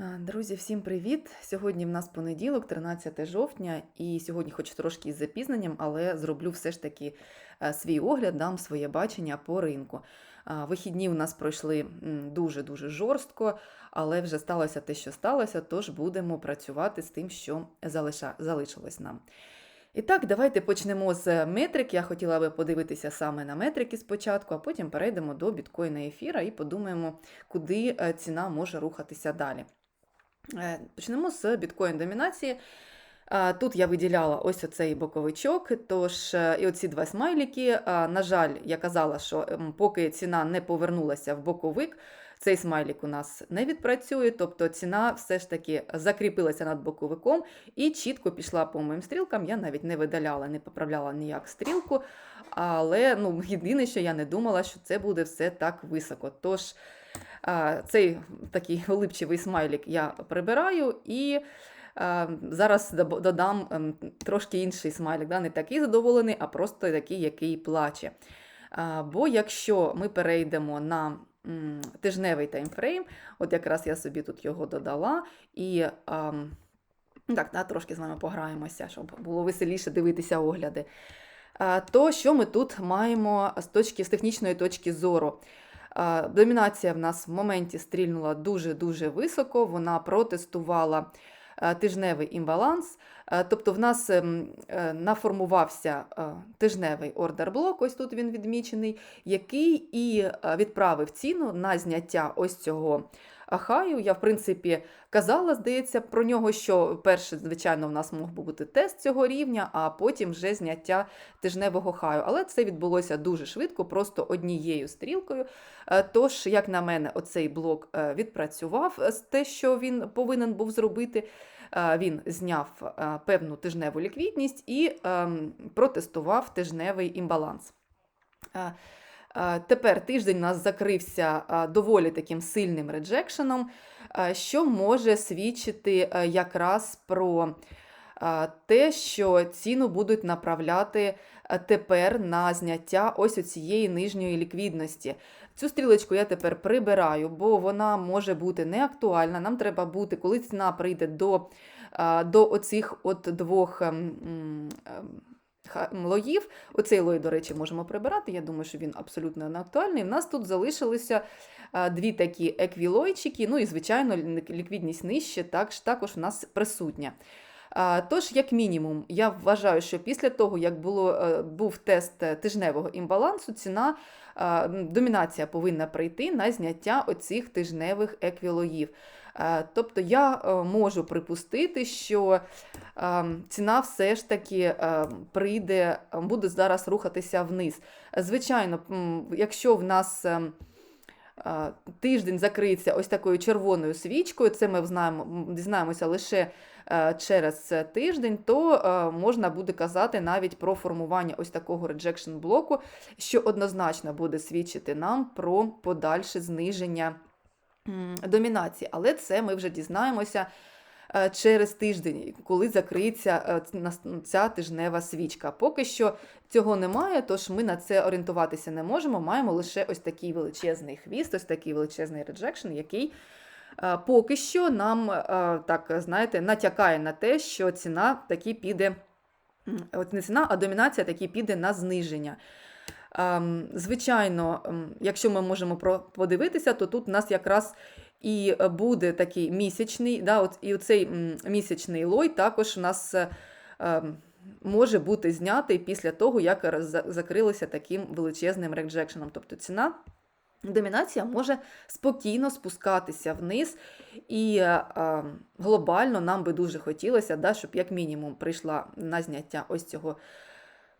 Е, Друзі, всім привіт! Сьогодні в нас понеділок, 13 жовтня, і сьогодні, хоч трошки із запізненням, але зроблю все ж таки е, свій огляд, дам своє бачення по ринку. Вихідні у нас пройшли дуже-дуже жорстко, але вже сталося те, що сталося, тож будемо працювати з тим, що залишилось нам. І так, давайте почнемо з метрик. Я хотіла би подивитися саме на метрики спочатку, а потім перейдемо до біткоїна ефіра і подумаємо, куди е, ціна може рухатися далі. Почнемо з біткоін домінації. Тут я виділяла ось оцей боковичок, тож і оці два смайлики. На жаль, я казала, що поки ціна не повернулася в боковик, цей смайлик у нас не відпрацює, тобто ціна все ж таки закріпилася над боковиком і чітко пішла по моїм стрілкам. Я навіть не видаляла, не поправляла ніяк стрілку. Але ну, єдине, що я не думала, що це буде все так високо. Тож а, Цей такий улипчивий смайлик я прибираю і зараз додам ем, трошки інший смайлик, да? не такий задоволений, а просто такий, який плаче. Бо якщо ми перейдемо на тижневий таймфрейм, от якраз я собі тут його додала, і так, да, трошки з вами пограємося, щоб було веселіше дивитися огляди. То що ми тут маємо з точки з технічної точки зору? Домінація в нас в моменті стрільнула дуже-дуже високо, вона протестувала тижневий імбаланс. Тобто в нас ем, е, наформувався е, тижневий ордер-блок, ось тут він відмічений, який і е, відправив ціну на зняття ось цього хаю. Я, в принципі, казала, здається, про нього, що перше, звичайно, в нас мог би бути тест цього рівня, а потім вже зняття тижневого хаю. Але це відбулося дуже швидко, просто однією стрілкою. Е, Тож, як на мене, оцей блок е, відпрацював е, те, що він повинен був зробити. Він зняв певну тижневу ліквідність і ем, протестував тижневий імбаланс. Е, Тепер тиждень у нас закрився е, доволі таким сильним реджекшеном, е, що може свідчити якраз про те, що ціну будуть направляти тепер на зняття ось цієї нижньої ліквідності. Цю стрілочку я тепер прибираю, бо вона може бути неактуальна. Нам треба бути, коли ціна прийде до, до оцих от двох. Лоїв. Оцей лой, до речі, можемо прибирати. Я думаю, що він абсолютно неактуальний. У нас тут залишилися дві такі еквілойчики, ну і, звичайно, ліквідність нижче також, також у нас присутня. Тож, як мінімум, я вважаю, що після того, як було, е, був тест тижневого імбалансу, ціна, домінація повинна прийти на зняття оцих тижневих еквілоїв. Е, Тобто я е, можу припустити, що е, ціна все ж таки е, прийде, буде зараз рухатися вниз. Звичайно, якщо в нас е, е, тиждень закриється ось такою червоною свічкою, це ми знаємо, дізнаємося лише через тиждень, то можна буде казати навіть про формування ось такого реджекшн блоку, що однозначно буде свідчити нам про подальше зниження домінації. Але це ми вже дізнаємося е, через тиждень, коли закриється е, ця тижнева свічка. Поки що цього немає, тож ми на це орієнтуватися не можемо. Маємо лише ось такий величезний хвіст, ось такий величезний реджекшн, який е, поки що нам так знаєте, натякає на те, що ціна таки піде. От не ціна, а домінація таки піде на зниження. Ем, Звичайно, ем, якщо ми можемо подивитися, то тут у нас якраз і е, буде такий місячний, да, от, і оцей місячний лой також у нас е, ем, може бути знятий після того, як роз- за- закрилося таким величезним реджекшеном. Тобто ціна. Домінація може спокійно спускатися вниз, і е, глобально нам би дуже хотілося, да, щоб як мінімум прийшла на зняття ось цього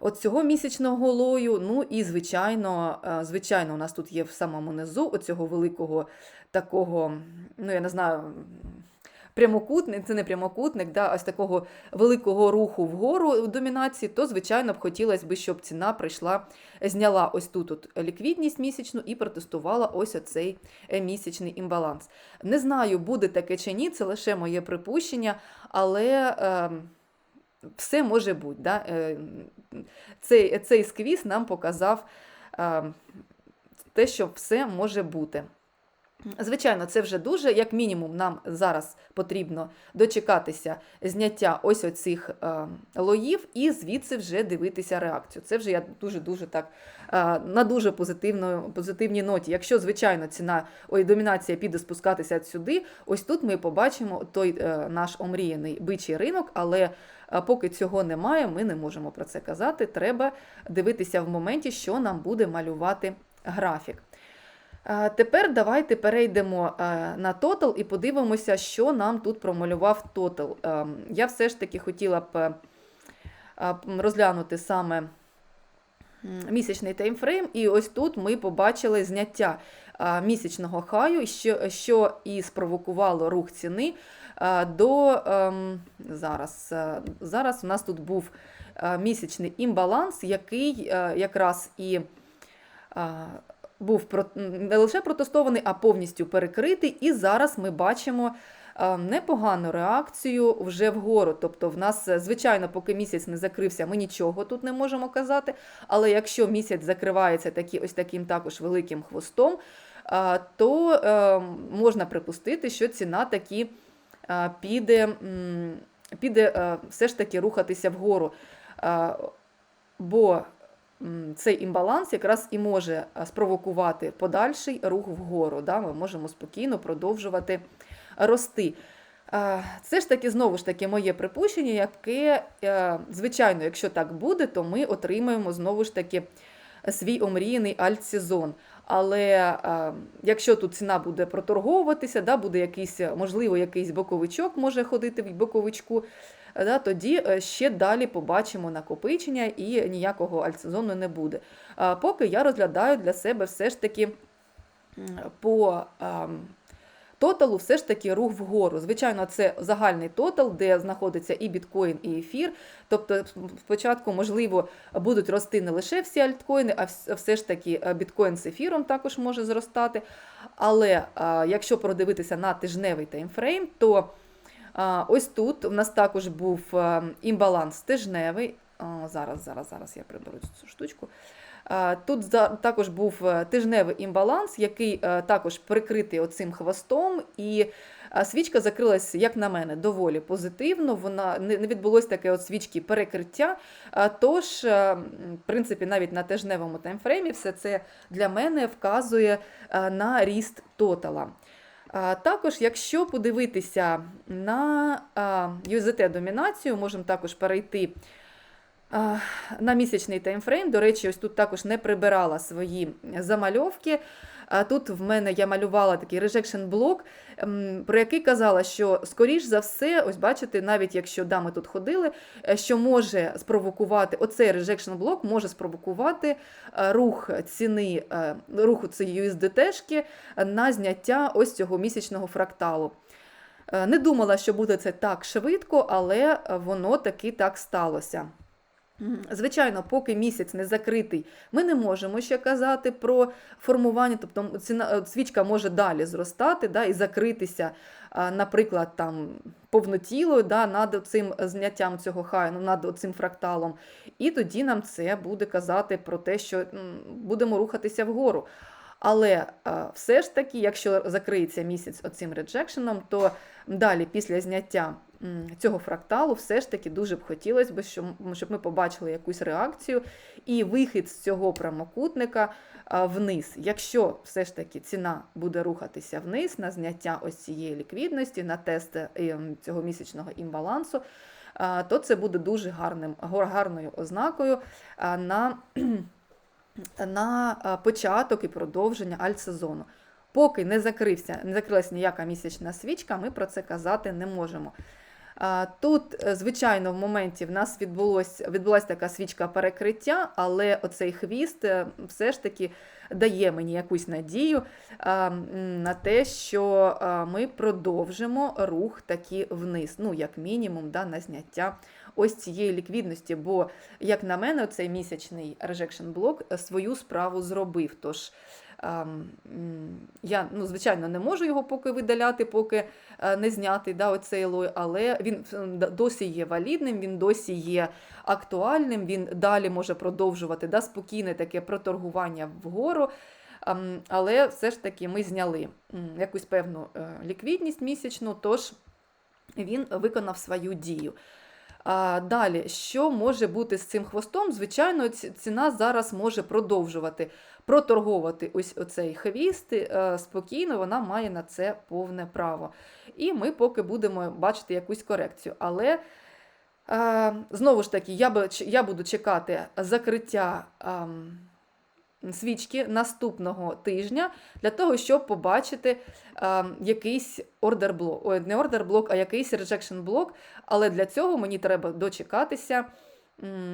от цього місячного лою. Ну і, звичайно, е, звичайно, у нас тут є в самому низу оцього великого такого, ну я не знаю, прямокутник, це не прямокутник, да, ось такого великого руху вгору в домінації, то, звичайно, б хотілося б, щоб ціна прийшла, зняла ось тут от ліквідність місячну і протестувала ось оцей е, місячний імбаланс. Не знаю, буде таке чи ні, це лише моє припущення, але. Е, все може бути. Да? Е, Цей, цей сквіз нам показав е, те, що все може бути. Звичайно, це вже дуже, як мінімум, нам зараз потрібно дочекатися зняття ось оцих е, лоїв і звідси вже дивитися реакцію. Це вже я дуже-дуже так е, на дуже позитивній ноті. Якщо, звичайно, ціна ой, домінація піде спускатися сюди, ось тут ми побачимо той е, наш омріяний бичий ринок, але поки цього немає, ми не можемо про це казати. Треба дивитися в моменті, що нам буде малювати графік. Тепер давайте перейдемо на тотал і подивимося, що нам тут промалював тотал. Я все ж таки хотіла б розглянути саме місячний таймфрейм, і ось тут ми побачили зняття місячного хаю, що, що і спровокувало рух ціни до зараз. Зараз у нас тут був місячний імбаланс, який якраз і був не лише протестований, а повністю перекритий. І зараз ми бачимо е, непогану реакцію вже вгору. Тобто, в нас, е, звичайно, поки місяць не закрився, ми нічого тут не можемо казати. Але якщо місяць закривається такі, ось таким також великим хвостом, е, то можна припустити, що ціна таки піде, піде все ж таки рухатися вгору. Бо цей імбаланс якраз і може спровокувати подальший рух вгору. Да? Ми можемо спокійно продовжувати рости. Е, Це ж таки знову ж таки моє припущення, яке, е, звичайно, якщо так буде, то ми отримаємо знову ж таки свій омріяний альтсезон. Але е, якщо тут ціна буде проторговуватися, да, буде якийсь, можливо, якийсь боковичок може ходити в боковичку, е, да, тоді е, ще далі побачимо накопичення і ніякого альтсезону не буде. Поки я розглядаю для себе все ж таки по тоталу все ж таки рух вгору. Звичайно, це загальний тотал, де знаходиться і біткоін, і ефір. Тобто, спочатку, можливо, будуть рости не лише всі альткоїни, а все ж таки е, біткоін з ефіром також може зростати. Але якщо продивитися на тижневий таймфрейм, то ось тут у нас також був е, імбаланс тижневий. Зараз, зараз, зараз я приберу цю штучку. Тут також був е, тижневий імбаланс, який е, також прикритий оцим хвостом, і свічка закрилась, як на мене, доволі позитивно. Вона не відбулось таке от свічки перекриття. Тож, в принципі, навіть на тижневому таймфреймі все це для мене вказує на ріст тотала. Також, якщо подивитися на а, USDT-домінацію, можемо також перейти на місячний таймфрейм. До речі, ось тут також не прибирала свої замальовки. А Тут в мене я малювала такий rejection блок, про який казала, що скоріш за все, ось бачите, навіть якщо да, ми тут ходили, е, що може спровокувати оцей rejection блок може спровокувати е, рух ціни, е, руху цієї USDT-шки на зняття ось цього місячного фракталу. Не думала, що буде це так швидко, але воно таки так сталося. Звичайно, поки місяць не закритий, ми не можемо ще казати про формування, тобто ціна, е, свічка може далі зростати да, і закритися, наприклад, там повнотілою да, над цим зняттям цього хаю, ну, над цим фракталом. І тоді нам це буде казати про те, що будемо рухатися вгору. Але е, все ж таки, якщо закриється місяць оцим реджекшеном, то далі, після зняття цього фракталу, все ж таки дуже б хотілося б, щоб, ми побачили якусь реакцію і вихід з цього прямокутника вниз. Якщо все ж таки ціна буде рухатися вниз на зняття ось цієї ліквідності, на тест е, цього місячного імбалансу, то це буде дуже гарним, гар- гарною ознакою на на початок і продовження альтсезону. Поки не закрився, не закрилась ніяка місячна свічка, ми про це казати не можемо. Тут, е, звичайно, в моменті в нас відбулось, відбулася така свічка перекриття, але оцей хвіст е, все ж таки дає мені якусь надію на те, що ми продовжимо рух таки вниз, ну, як мінімум, да, на зняття ось цієї ліквідності. Бо, як на мене, цей місячний rejection блок свою справу зробив. Тож я, ну, звичайно, не можу його поки видаляти, поки е, не зняти да, оцей лой, але він досі є валідним, він досі є актуальним, він далі може продовжувати да, спокійне таке проторгування вгору. але все ж таки ми зняли якусь певну е, ліквідність місячну, тож він виконав свою дію. А, Далі, що може бути з цим хвостом? Звичайно, ціна зараз може продовжувати проторговувати ось оцей хвіст е, спокійно, вона має на це повне право. І ми поки будемо бачити якусь корекцію. Але е, знову ж таки, я, буду чекати закриття. Свічки наступного тижня для того, щоб побачити е, якийсь ордер блок, ой, не ордер блок, а якийсь rejection блок. Але для цього мені треба дочекатися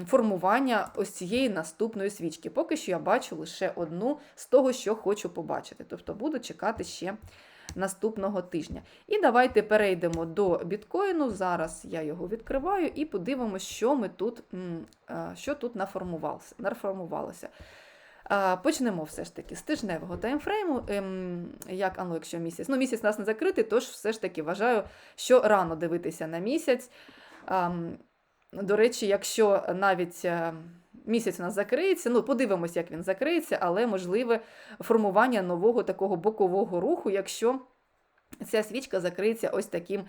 формування ось цієї наступної свічки. Поки що я бачу лише одну з того, що хочу побачити. Тобто буду чекати ще наступного тижня. І давайте перейдемо до біткоїну. Зараз я його відкриваю і подивимося, що ми тут, е, що тут наформувалося. наформувалося. Почнемо все ж таки з тижневого таймфрейму. Ем, як, а ну, якщо місяць. Ну, місяць у нас не закритий, тож все ж таки вважаю, що рано дивитися на місяць. До речі, якщо навіть е, місяць у нас закриється, ну подивимося, як він закриється, але можливе формування нового такого бокового руху, якщо ця свічка закриється ось таким.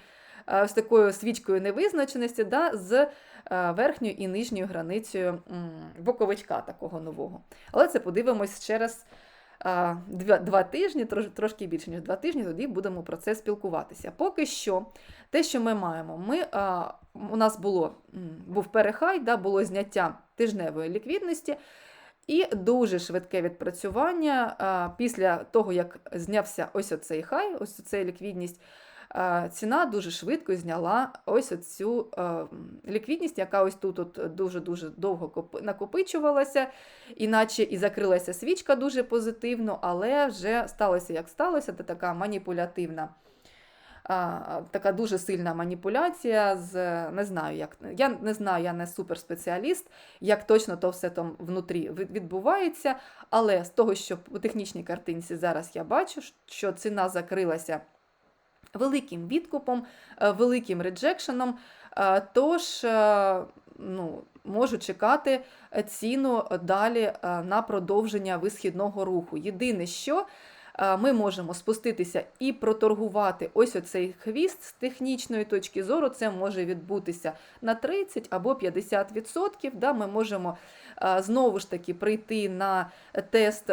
е, Ось такою свічкою невизначеності да, з е, верхньою і нижньою границею боковичка такого нового. Але це подивимось через два, два тижні, трошки більше, ніж два тижні, тоді будемо про це спілкуватися. Поки що, те, що ми маємо, ми, у нас було, був перехай, да, було зняття тижневої ліквідності. І дуже швидке відпрацювання після того, як знявся ось оцей хай, ось ця ліквідність, ціна дуже швидко зняла ось а, м, ліквідність, яка ось тут от дуже-дуже довго накопичувалася, іначе і закрилася свічка дуже позитивно, але вже сталося як сталося, це така маніпулятивна. Така дуже сильна маніпуляція з не знаю, як я не знаю, я не суперспеціаліст, як точно то все там внутрі відбувається. Але з того, що по технічній картинці зараз я бачу, що ціна закрилася великим відкупом, е, великим реджекшеном. е, Тож е, ну, можу чекати ціну далі на продовження висхідного руху. Єдине, що ми можемо спуститися і проторгувати ось оцей хвіст з технічної точки зору. Це може відбутися на 30 або 50%. Да, Ми можемо знову ж таки прийти на тест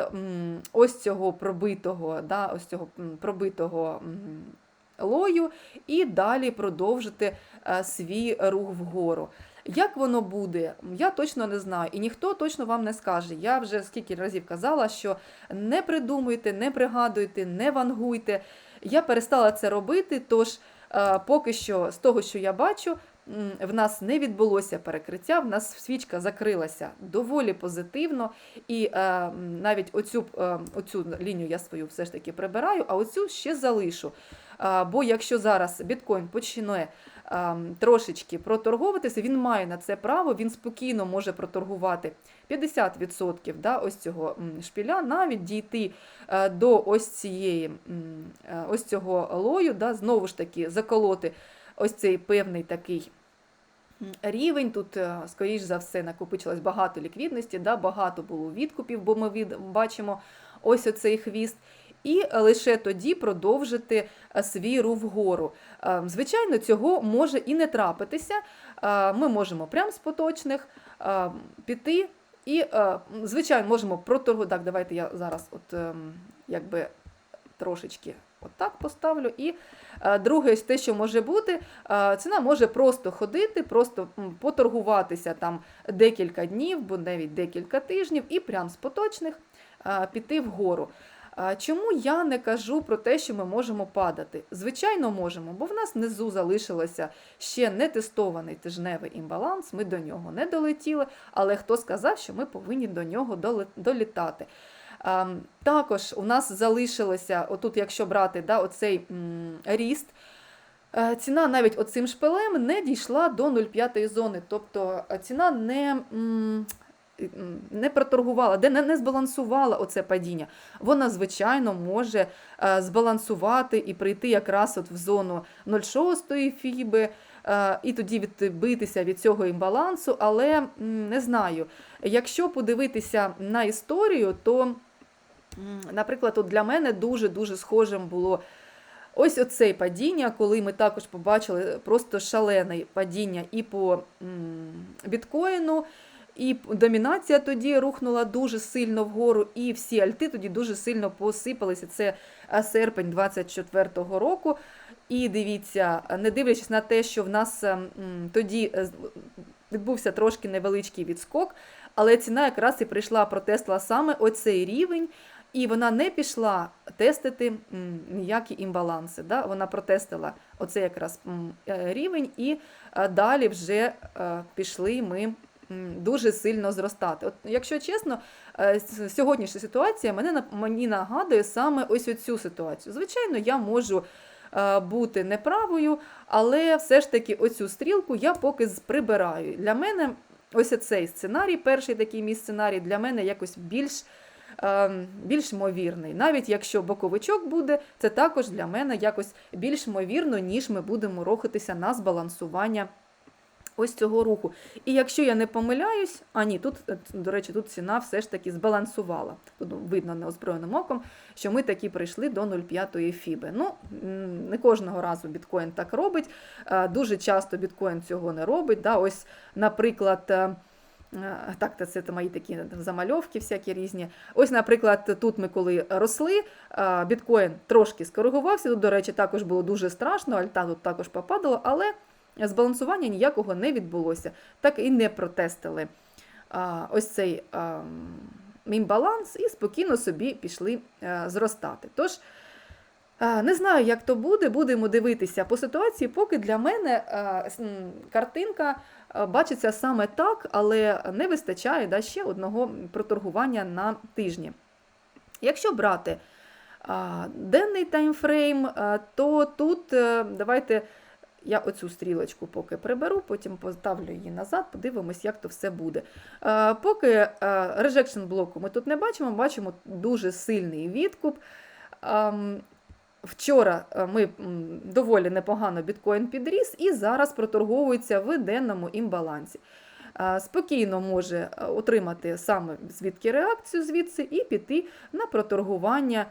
ось цього пробитого, да, ось цього пробитого. Лою і далі продовжити е, свій рух вгору. Як воно буде, я точно не знаю, і ніхто точно вам не скаже. Я вже скільки разів казала, що не придумуйте, не пригадуйте, не вангуйте. Я перестала це робити, тож е, поки що з того, що я бачу, в нас не відбулося перекриття, в нас свічка закрилася доволі позитивно, і е, навіть оцю, е, оцю лінію я свою все ж таки прибираю, а оцю ще залишу. А, Бо якщо зараз біткоін почне а, трошечки проторговуватися, він має на це право, він спокійно може проторгувати 50% да, ось цього шпіля, навіть дійти е, до ось цієї е, ось цього лою, да, знову ж таки заколоти ось цей певний такий. Рівень тут, е, скоріш за все, накопичилось багато ліквідності, да, багато було відкупів, бо ми від, бачимо ось оцей хвіст і лише тоді продовжити е, свій рух вгору. Е, Звичайно, цього може і не трапитися. Ми можемо прямо з поточних піти і, звичайно, можемо проторгувати. Так, давайте я зараз от ем, якби трошечки отак поставлю. І друге, те, що може бути, е, ціна може просто ходити, просто поторгуватися там декілька днів, бо навіть декілька тижнів, і прямо з поточних е, піти вгору. Чому я не кажу про те, що ми можемо падати? Звичайно, можемо, бо в нас внизу залишилося ще не тестований тижневий імбаланс, ми до нього не долетіли, але хто сказав, що ми повинні до нього долітати? А, Також у нас залишилося, отут, якщо брати да, оцей ріст, е, ціна навіть оцим шпилем не дійшла до 0,5 зони, тобто е, ціна не. Не проторгувала, де не, збалансувала оце падіння. Вона, звичайно, може е, збалансувати і прийти якраз от в зону 0,6 фіби, і тоді відбитися від цього імбалансу. Але не знаю, якщо подивитися на історію, то Наприклад, от для мене дуже-дуже схожим було ось оце падіння, коли ми також побачили просто шалене падіння і по біткоїну, і домінація тоді рухнула дуже сильно вгору, і всі альти тоді дуже сильно посипалися. Це е, серпень 24-го року. І дивіться, не дивлячись на те, що в нас е, тоді е, відбувся трошки невеличкий відскок, але ціна якраз і прийшла протестила саме оцей рівень, і вона не пішла тестити ніякі імбаланси. Да? Вона протестила оцей якраз е, рівень, і е, далі вже е, пішли ми дуже сильно зростати. От, якщо чесно, сьогоднішня ситуація мене мені нагадує саме ось оцю ситуацію. Звичайно, я можу бути неправою, але все ж таки оцю стрілку я поки прибираю. Для мене ось цей сценарій, перший такий мій сценарій, для мене якось більш. Ем, Більш ймовірний. Навіть якщо боковичок буде, це також для мене якось більш ймовірно, ніж ми будемо рухатися на збалансування ось цього руху. І якщо я не помиляюсь, а ні, тут, е, до речі, тут ціна все ж таки збалансувала. Тут видно неозброєним оком, що ми таки прийшли до 0,5 фіби. Ну, не кожного разу біткоін так робить. Е, Дуже часто біткоін цього не робить. Да? Ось, наприклад. Е, е, Так, це, це мої такі замальовки всякі різні. Ось, наприклад, тут ми коли росли, е, біткоін трошки скоригувався. Тут, до речі, також було дуже страшно, альта тут також попадало, але збалансування ніякого не відбулося. Так і не протестили ось цей імбаланс і спокійно собі пішли зростати. Тож, не знаю, як то буде, будемо дивитися по ситуації, поки для мене картинка бачиться саме так, але не вистачає да, ще одного проторгування на тижні. Якщо брати а, денний таймфрейм, а, то тут е, давайте я оцю стрілочку поки приберу, потім поставлю її назад, подивимось, як то все буде. Е, Поки е, rejection блоку ми тут не бачимо, бачимо дуже сильний відкуп. Вчора е, ми доволі непогано біткоін підріс і зараз проторговується в денному імбалансі. Е, Спокійно може е, отримати саме звідки реакцію звідси і піти на проторгування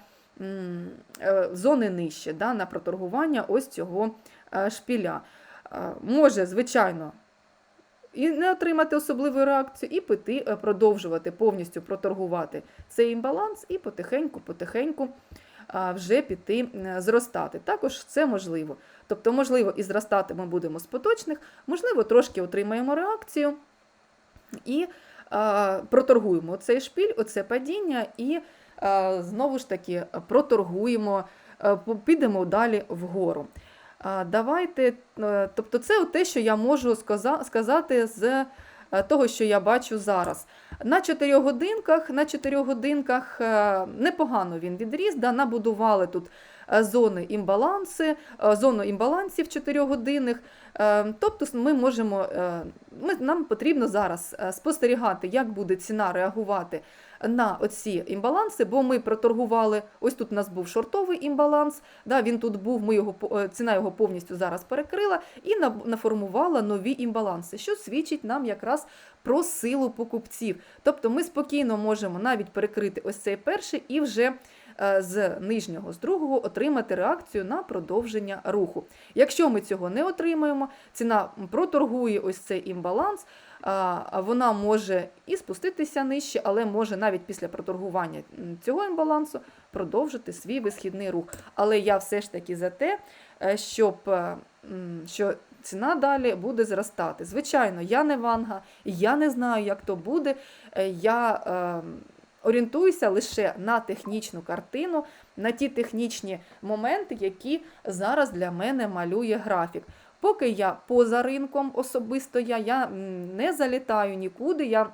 зони нижче, да, на проторгування ось цього шпіля. Може, звичайно, і не отримати особливу реакцію, і піти продовжувати повністю проторгувати цей імбаланс і потихеньку-потихеньку вже піти зростати. Також це можливо. Тобто, можливо, і зростати ми будемо з поточних, можливо, трошки отримаємо реакцію і проторгуємо цей шпіль, оце падіння, і знову ж таки проторгуємо, підемо далі вгору. Давайте, е, тобто, це те, що я можу сказати з того, що я бачу зараз. На 4 годинках, на 4 годинках е, непогано він відріс, да, набудували тут е, зони імбаланси, е, зону імбалансів 4 годинних. Е, Тобто ми можемо, е, ми, нам потрібно зараз е, спостерігати, як буде ціна реагувати на оці імбаланси, бо ми проторгували, ось тут у нас був шортовий імбаланс, да, він тут був, ми його, е, ціна його повністю зараз перекрила і наформувала нові імбаланси, що свідчить нам якраз про силу покупців. Тобто ми спокійно можемо навіть перекрити ось цей перший і вже е, з нижнього, з другого отримати реакцію на продовження руху. Якщо ми цього не отримаємо, ціна проторгує ось цей імбаланс, вона може і спуститися нижче, але може навіть після проторгування цього імбалансу продовжити свій висхідний рух. Але я все ж таки за те, е, щоб е, що ціна далі буде зростати. Звичайно, я не ванга, я не знаю, як то буде. Е, Я орієнтуюся лише на технічну картину, на ті технічні моменти, які зараз для мене малює графік. Поки я поза ринком особисто я, я не залітаю нікуди. Я,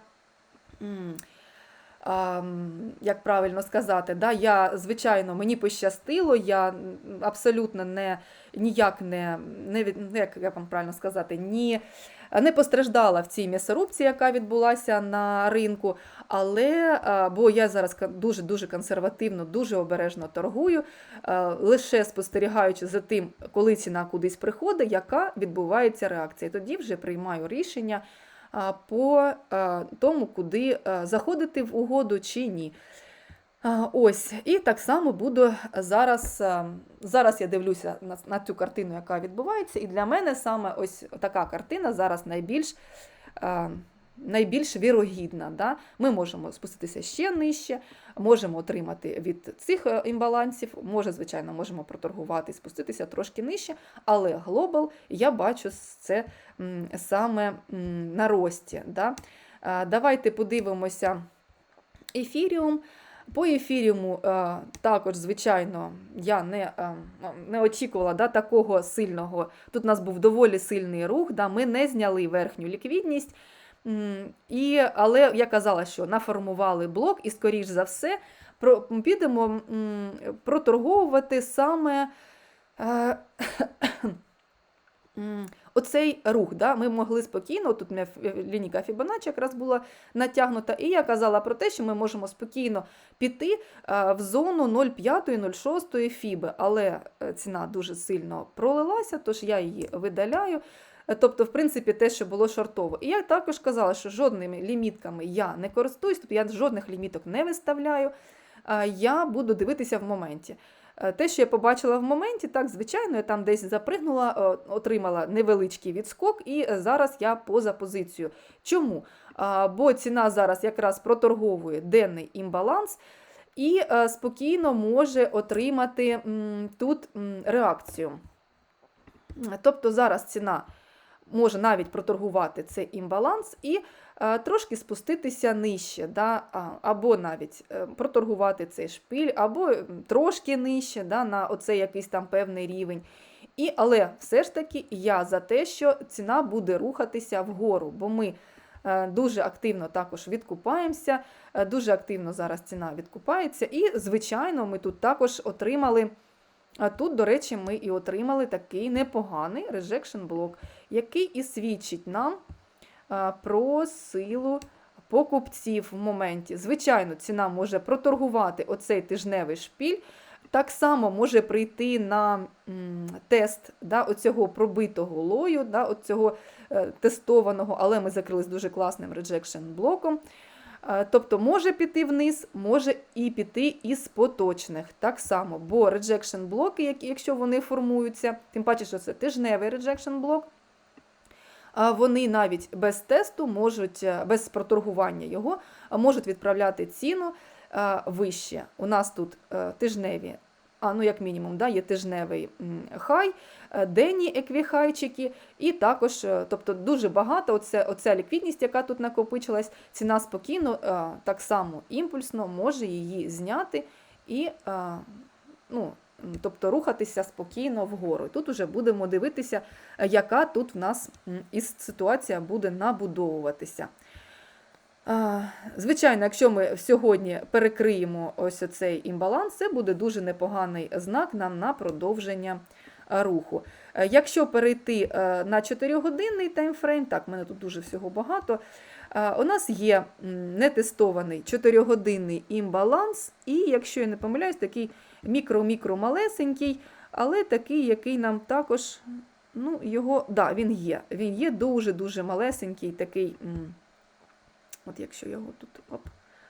як правильно сказати, да, я, звичайно, мені пощастило, я абсолютно не, ніяк не, не ну, як, як вам правильно сказати, ні, не постраждала в цій м'ясорубці, яка відбулася на ринку. Але бо я зараз дуже дуже консервативно, дуже обережно торгую, лише спостерігаючи за тим, коли ціна кудись приходить, яка відбувається реакція. Тоді вже приймаю рішення по тому, куди заходити в угоду чи ні. Ось, і так само буду зараз. Зараз я дивлюся на, на цю картину, яка відбувається, і для мене саме ось така картина зараз найбільш, найбільш вірогідна. Да? Ми можемо спуститися ще нижче, можемо отримати від цих е, імбалансів, може, звичайно, можемо проторгувати і спуститися трошки нижче, але глобал я бачу це саме на рості. Да? Е, Давайте подивимося ефіріум. По ефіріуму е, також, звичайно, я не не очікувала да, такого сильного. Тут у нас був доволі сильний рух, да, ми не зняли верхню ліквідність. І, але я казала, що наформували блок, і, скоріш за все, про, підемо проторговувати саме. Е, Оцей рух, да, ми могли спокійно, тут у мене ф- лінійка Фібоначчі якраз була натягнута, і я казала про те, що ми можемо спокійно піти е, в зону 0,5-0,6 фіби, але е, ціна дуже сильно пролилася, тож я її видаляю. Тобто, в принципі, те, що було шортово. І я також казала, що жодними лімітками я не користуюсь, тобто я жодних ліміток не виставляю. Я буду дивитися в моменті. Е, Те, що я побачила в моменті, так, звичайно, я там десь запригнула, отримала невеличкий відскок, і е, зараз я поза позицію. Чому? Бо ціна зараз якраз проторговує денний імбаланс і е, спокійно може отримати тут реакцію. Тобто зараз ціна може навіть проторгувати цей імбаланс і е, трошки спуститися нижче, да, або навіть е, проторгувати цей шпиль, або трошки нижче да, на оцей якийсь там певний рівень. І, але все ж таки я за те, що ціна буде рухатися вгору, бо ми е, дуже активно також відкупаємося, дуже активно зараз ціна відкупається. І, звичайно, ми тут також отримали. А тут, до речі, ми і отримали такий непоганий rejection блок, який і свідчить нам про силу покупців в моменті. Звичайно, ціна може проторгувати оцей тижневий шпіль. Так само може прийти на тест да, оцього пробитого лою, да, оцього е, тестованого, але ми закрились дуже класним rejection блоком. Е, Тобто може піти вниз, може і піти із поточних. Так само, бо rejection блоки, якщо вони формуються, тим паче, що це тижневий rejection блок, вони навіть без тесту можуть, е, без проторгування його, можуть відправляти ціну е, вище. У нас тут е, тижневі, а ну як мінімум, да, є тижневий хай, е, денні еквіхайчики, і також, е, тобто дуже багато, оце, оця ліквідність, яка тут накопичилась, ціна спокійно, е, так само імпульсно може її зняти і ну, тобто рухатися спокійно вгору. Тут вже будемо дивитися, яка тут в нас із ситуація буде набудовуватися. Звичайно, якщо ми сьогодні перекриємо ось цей імбаланс, це буде дуже непоганий знак нам на продовження руху. Е, Якщо перейти е, на 4-годинний таймфрейм, так, в мене тут дуже всього багато. У нас є нетестований 4-годинний імбаланс, і, якщо я не помиляюсь, такий мікро-мікро малесенький, але такий, який нам також, ну, його, да, він є. Він є дуже-дуже малесенький, такий. От якщо його тут. Оп.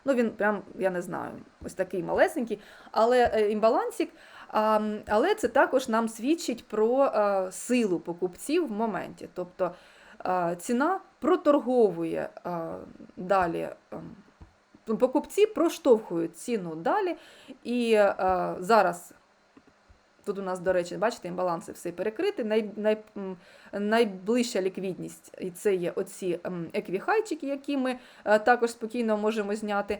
Ну, він прям, я не знаю, ось такий малесенький, але е, імбалансик. Але це також нам свідчить про е, силу покупців в моменті. Тобто е, ціна проторговує далі. ем, Покупці проштовхують ціну далі. І зараз тут у нас, до речі, бачите, імбаланси все перекриті. Най, най, найближча ліквідність, і це є оці еквіхайчики, які ми е, також спокійно можемо зняти.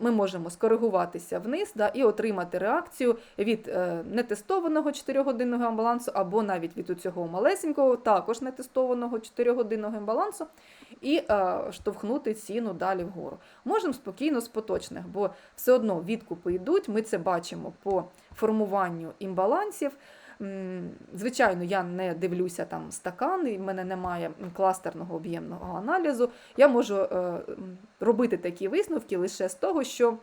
Ми можемо скоригуватися вниз да, і отримати реакцію від е, нетестованого 4-годинного імбалансу, або навіть від цього малесенького, також нетестованого 4-годинного імбалансу, і е, штовхнути ціну далі вгору. Можемо спокійно з поточних, бо все одно відкупи йдуть, ми це бачимо по формуванню імбалансів. Звичайно, я не дивлюся там стакан, і в мене немає кластерного об'ємного аналізу. Я можу е, робити такі висновки лише з того, що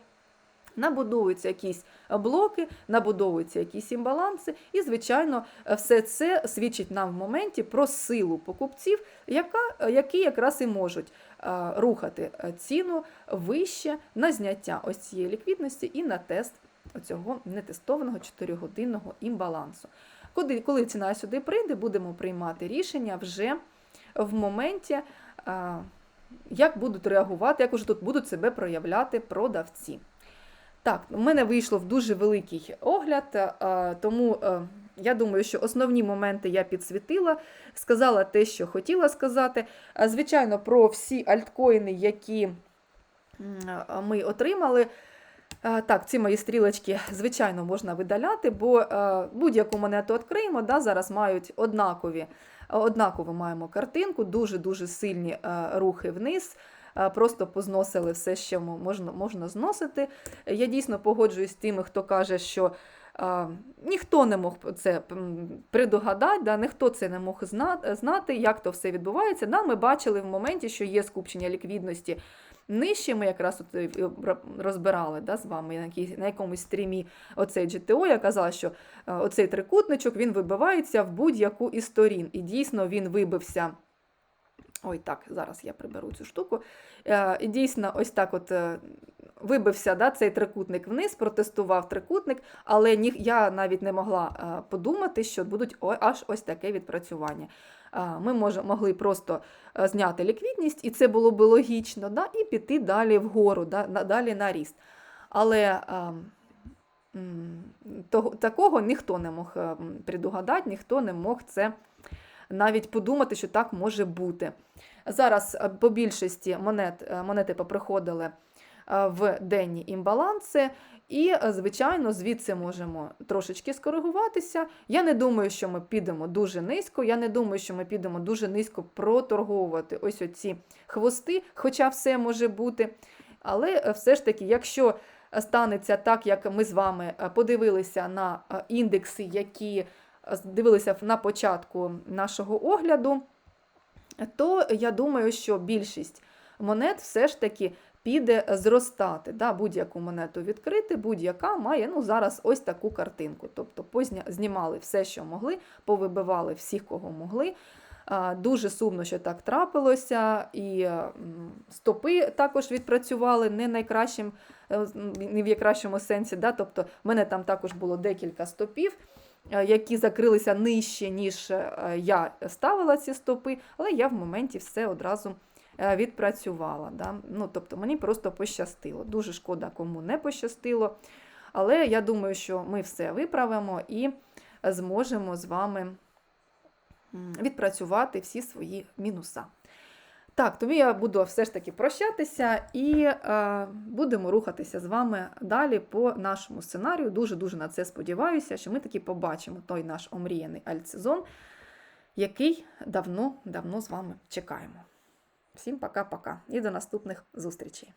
Набудовуються якісь блоки, набудовуються якісь імбаланси, і, звичайно, все це свідчить нам в моменті про силу покупців, яка, які якраз і можуть е, рухати ціну вище на зняття ось цієї ліквідності і на тест цього нетестованого 4-годинного імбалансу. Коли, коли ціна сюди прийде, будемо приймати рішення вже в моменті, е, як будуть реагувати, як уже тут будуть себе проявляти продавці. Так, у мене вийшло в дуже великий огляд, е, тому е, я думаю, що основні моменти я підсвітила, сказала те, що хотіла сказати. Звичайно, про всі альткоїни, які ми отримали. Е, Так, ці мої стрілочки, звичайно, можна видаляти, бо е, будь-яку монету відкриємо, да, зараз мають однакові, однакову маємо картинку, дуже-дуже сильні е, рухи вниз. Просто позносили все, що можна, можна зносити. Я дійсно погоджуюсь з тими, хто каже, що е, ніхто не мог це м, предугадати, да, ніхто це не мог знати, як то все відбувається. Да, ми бачили в моменті, що є скупчення ліквідності нижче. Ми якраз от розбирали да, з вами на, якомусь стрімі оцей GTO. Я казала, що е, оцей трикутничок він вибивається в будь-яку із сторін. І дійсно він вибився. Ой, так, зараз я приберу цю штуку. Е, І дійсно, ось так от е, вибився да, цей трикутник вниз, протестував трикутник, але ні, я навіть не могла е, подумати, що будуть аж ось таке відпрацювання. Ми мож, могли просто е, зняти ліквідність, і це було б логічно, да, і піти далі вгору, да, далі на ріст. Але того, такого ніхто не мог е, предугадати, ніхто не мог це навіть подумати, що так може бути. Зараз е, по більшості монет, монети поприходили в денні імбаланси, і, е, звичайно, звідси можемо трошечки скоригуватися. Я не думаю, що ми підемо дуже низько. Я не думаю, що ми підемо дуже низько проторговувати ось оці хвости, хоча все може бути. Але е, все ж таки, якщо станеться так, як ми з вами е, подивилися на е, індекси, які е, дивилися на початку нашого огляду, то я думаю, що більшість монет все ж таки піде зростати. Да, Будь-яку монету відкрити, будь-яка має ну, зараз ось таку картинку. Тобто позня... знімали все, що могли, повибивали всіх, кого могли. Дуже сумно, що так трапилося, і стопи також відпрацювали не найкращим, е, не в найкращому сенсі. Да? Тобто, в мене там також було декілька стопів, е, які закрилися нижче, ніж е, я ставила ці стопи, але я в моменті все одразу відпрацювала. Да? Ну, тобто, мені просто пощастило. Дуже шкода, кому не пощастило. Але я думаю, що ми все виправимо і зможемо з вами відпрацювати всі свої мінуса. Так, тому я буду все ж таки прощатися і е, будемо рухатися з вами далі по нашому сценарію. Дуже-дуже на це сподіваюся, що ми таки побачимо той наш омріяний альтсезон, який давно-давно з вами чекаємо. Всім пока-пока і до наступних зустрічей!